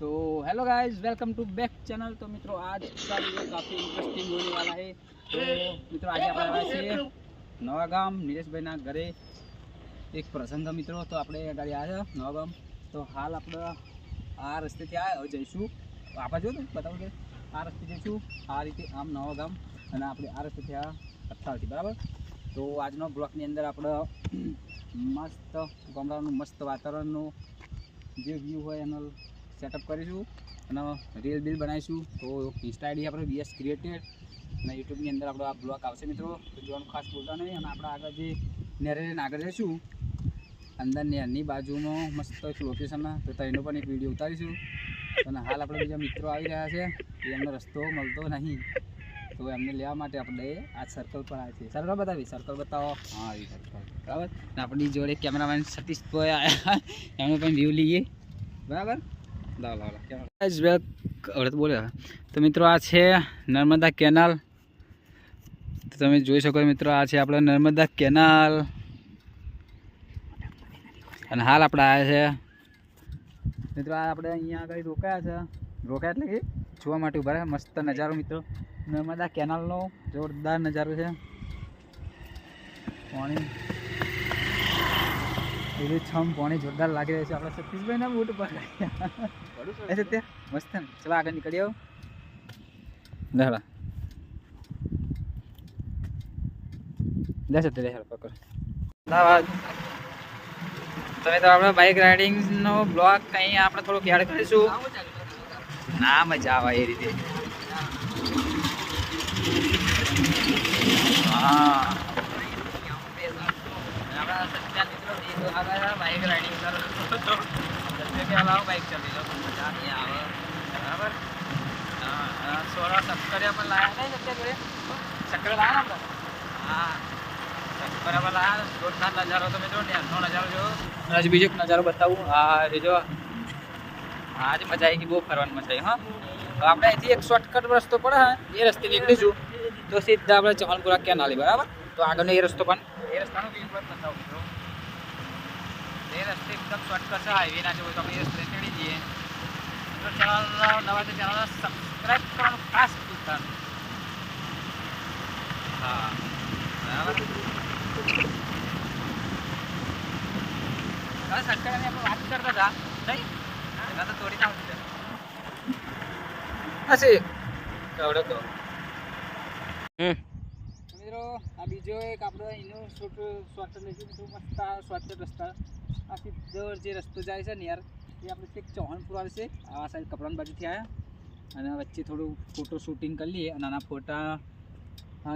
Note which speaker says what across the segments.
Speaker 1: तो hello guys welcome to back channel तो मित्रों आज का वीडियो काफ़ी इंटरेस्टिंग होने वाला है तो મિત્રો આજે આપણે આવ્યા છીએ નવા ગામ નીલેશભાઈના ઘરે એક પ્રસંગ મિત્રો તો આપણે ગાડી આવ્યા છે નવા ગામ તો હાલ આપણે આ રસ્તેથી આવ્યા હવે જઈશું તો આપણે જો ને બતાવું કે આ રસ્તે જઈશું આ રીતે આમ નવા ગામ અને આપણે આ રસ્તેથી આ અથાળથી બરાબર તો આજનો બ્લોકની અંદર આપણે મસ્ત ગામડાનું મસ્ત વાતાવરણનું જે વ્યૂ હોય એનો સેટઅપ કરીશું અને રીલ બિલ બનાવીશું. તો ઇન્સ્ટા આઈડી આપણે બીએસ ક્રિએટેડ અને યુટ્યુબની અંદર આપણો આ બ્લોગ આવશે મિત્રો. તો જોવાનું ખાસ બોલતા નહીં અને આપણે આગળ જે નેરેન આગળ જઈશું અંદર નેરની બાજુમાં મસ્ત એક લોકેશનમાં તો તેનો પણ એક વીડિયો ઉતારીશું. અને હાલ આપણે બીજા મિત્રો આવી રહ્યા છે એ એમનો રસ્તો મળતો નહીં. તો એમને લેવા માટે આપણે આ સર્કલ પર આવે છે સર્કલ બતાવી સર્કલ બતાવો. હા એ સર્કલ બરાબર? અને આપણી જોડે કેમેરામેન સતીશભાઈ આવ્યા. એમનો પણ વ્યૂ લઈએ. બરાબર? હવે તો મિત્રો, આ છે નર્મદા કેનાલ. તો તમે જોઈ શકો મિત્રો, આ છે આપણે નર્મદા કેનાલ. અને હાલ આપણે આવ્યા છે. મિત્રો, આ આપણે અહીંયા આગળ રોકાયા છે. રોકાયા એટલે જોવા માટે ઊભા રહ્યા. મસ્ત નજારો મિત્રો. નર્મદા કેનાલનો જોરદાર નજારો છે. પાણી પેલું છમ પાણી જોરદાર લાગી રહ્યું છે. આપણા સતીશભાઈના બૂટ પર એ સત્ય મસ્ત ને. ચલો આગળ નીકળી આવો લેહડા લે સત્ય લે હેડ પકડ. અમદાવાદ. તમે તો આપણે બાઇક રાઇડિંગનો બ્લોગ કંઈ આપણે થોડુંક યાદ કરીશું? ના મજા આવે એ રીતે. હા આપણા સચ્ચા મિત્રો એ આગળ બાઇક રાઇડિંગ કરો મજા નહીં આવે બરાબર સોળા સક્કરિયા પણ લાયા નહીં સત્ય જોડે સક્કર લાયા હા નજારો તમે જો નો નજારો જો હજી બીજો નજારો બતાવું. આ એ જો આજે મજા આવી ગઈ, બહુ ફરવાની મજા આવી હા. આપણે અહીંથી એક શોર્ટકટ રસ્તો પડે, હા. એ રસ્તે નીકળીશું. તો સીધા આપણે ચહલપુરા કેનાલી બરાબર? તો આગળનો એ રસ્તો પણ એ રસ્તાનો બતાવું. એકદમ શોર્ટકટ છે હાઈવે ના જવું તો એ રસ્તે ચડી જઈએ તો ચેનલ નવા છે ચેનલ સબસ્ક્રાઈબ કરવાનું ખાસ ભૂલતા. હા બરાબર કાલે સરકારે આપણે વાત કરતા હતા નહીં એના તો તોડી નાખી હશે કવડો તો મિત્રો આ બીજો એક આપણો એનો શોર્ટ શોર્ટ લઈશું મિત્રો મસ્ત શોર્ટ રસ્તા આ સીધો જે રસ્તો જાય છે ને યાર, એ આપણે એક ચૌહાણપુર આવે છે. આ સાઈડ કપડાની બાજુથી આવ્યા અને વચ્ચે થોડું ફોટો શૂટિંગ કરી લઈએ અને આના ફોટા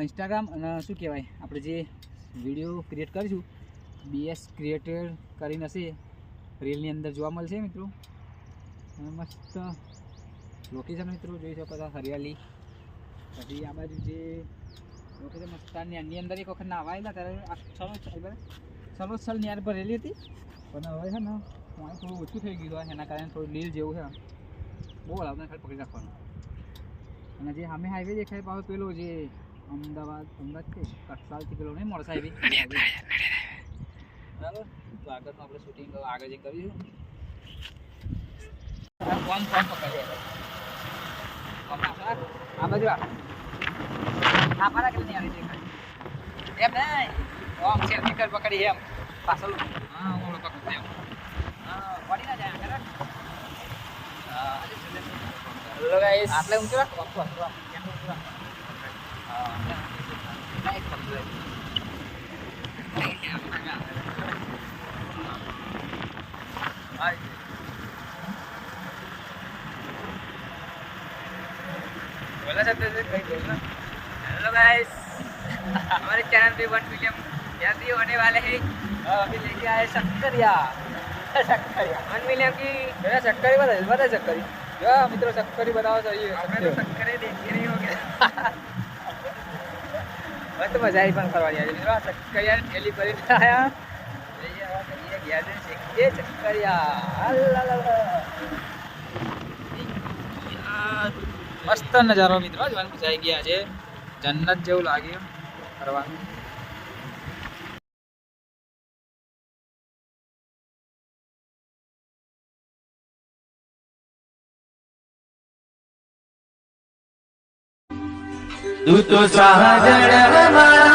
Speaker 1: ઇન્સ્ટાગ્રામ અને શું કહેવાય, આપણે જે વીડિયો ક્રિએટ કરીશું બીએસ ક્રિએટેડ કરીને હશે. રીલની અંદર જોવા મળશે મિત્રો. અને મસ્ત લોકેશન મિત્રો, જોઈ શકો છો હરિયાળી પછી આ બાજુ જે લોકેશન મસ્તાની એની અંદર એક વખત નાવાયેલા, ત્યારે આ સલો સલો સલ ન્યાર ભરેલી હતી. પણ હવે છે ને પાણી થોડું ઓછું થઈ ગયું એના કારણે થોડું લીલ જેવું છે. બહુ હલાવને ખાલી પકડી રાખવાનું. અને જે સામે હાઈવે દેખાય પાછો પેલો જે અમદાવાદ અમદાવાદ છે કક્ષાલથી પેલો નહીં મળશે હાઈવે બરાબર તો આગળનું આપણે શૂટિંગ આગળ જે કરીશું. ફોન ફોન આ બાજુ આ. આ મારા કેટલી આવી દેખાય. એમ નહીં. ઓમ છે નીકળ પકડી એમ પાછળ હા ઓળો પકડ એમ હા પડી ના જાય આગળ હા હેલો ગાઈસ આટલે ઊંચો રાખ વાપસ વાપસ કેમ ઊંચો રાખ હા નાઈસ પકડ बोला सकते थे कहीं बोलना हेलो गाइस हमारे चैनल पे वन मिलियन जल्दी होने वाले हैं और अभी लेके आए शक्करिया शक्करिया वन मिलियन की मेरा शक्करी बता बता शक्करी जो मित्रों शक्करी बताओ तो ये तो शक्करे देखी नहीं हो गया બસ તો મજા આવી પણ કરવાની આજે મિત્રો ચક્કરિયા ઠેલી કરીને આયા જઈએ હવે કરીએ ગયા છે શીખીએ ચક્કરિયા મસ્ત નજારો મિત્રો જોવાનું મજા આવી ગયા છે જન્નત જેવું લાગ્યું ફરવાનું
Speaker 2: તું તો સાજણ
Speaker 3: દિલ